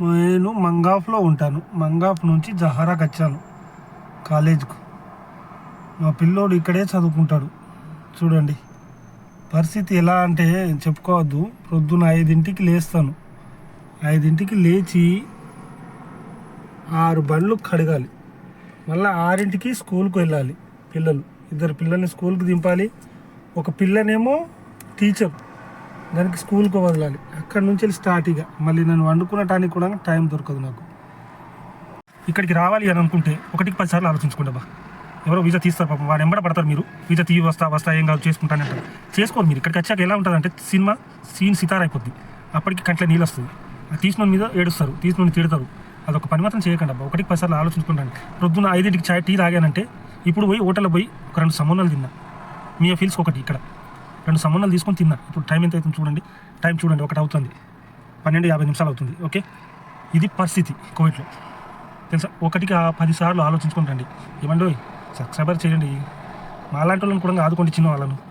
నేను మంగాఫ్లో ఉంటాను. మంగాఫ్ నుంచి జహారాకి వచ్చాను కాలేజ్కు. మా పిల్లోడు ఇక్కడే చదువుకుంటాడు. చూడండి. పరిస్థితి ఎలా అంటే చెప్పుకోవద్దు. ప్రొద్దున ఐదింటికి లేస్తాను. ఐదింటికి లేచి ఆరు బండ్లు కడగాలి. మళ్ళీ ఆరింటికి స్కూల్కి వెళ్ళాలి పిల్లలు. ఇద్దరు పిల్లల్ని స్కూల్కి దింపాలి. ఒక పిల్లనేమో టీచర్. దానికి స్కూల్కి వదలాలి. అక్కడి నుంచి వెళ్ళి స్టార్ట్ ఇక. మళ్ళీ నేను వండుకునటానికి కూడా టైం దొరకదు నాకు. ఇక్కడికి రావాలి అని అనుకుంటే ఒకటికి పది సార్లు ఆలోచించుకోండి ఎవరో వీజా తీస్తారు పాపం. వాడు ఎంబడ పడతారు మీరు. వీజా తీ వస్తా వస్తా ఏం కాదు చేసుకుంటానంటారు చేసుకోరు మీరు. ఇక్కడికి వచ్చాక ఎలా ఉంటుందంటే సినిమా సీన్ సితార అయిపోద్ది. అప్పటికి కంట్లో నీళ్ళు వస్తుంది. తీసిన మీద ఏడుస్తారు. తీసిన తిడతారు. అదొక పని మాత్రం చేయకండి అబ్బా. ఒకటికి పదిసార్లు ఆలోచించుకుంటాను. ప్రొద్దున ఐదింటికి చాయ్ టీ తాగానంటే ఇప్పుడు పోయి హోటల్లో పోయి ఒక రెండు సమోనాలు తిన్నా. మీ ఫీల్స్ ఒకటి ఇక్కడ. రెండు సమోనాలు తీసుకొని తిన్నా. ఇప్పుడు టైం ఎంత అవుతుంది చూడండి. టైం చూడండి ఒకటి అవుతుంది. పన్నెండు యాభై నిమిషాలు అవుతుంది ఓకే? ఇది పరిస్థితి కోవిడ్లో. తెలుసా? ఒకటికి ఆ పది సార్లు ఆలోచించుకుంటండి ఏమండి సబ్స్క్రైబర్ చేయండి. మా లాంటి వాళ్ళని కూడా ఆదుకోండి చిన్న వాళ్ళను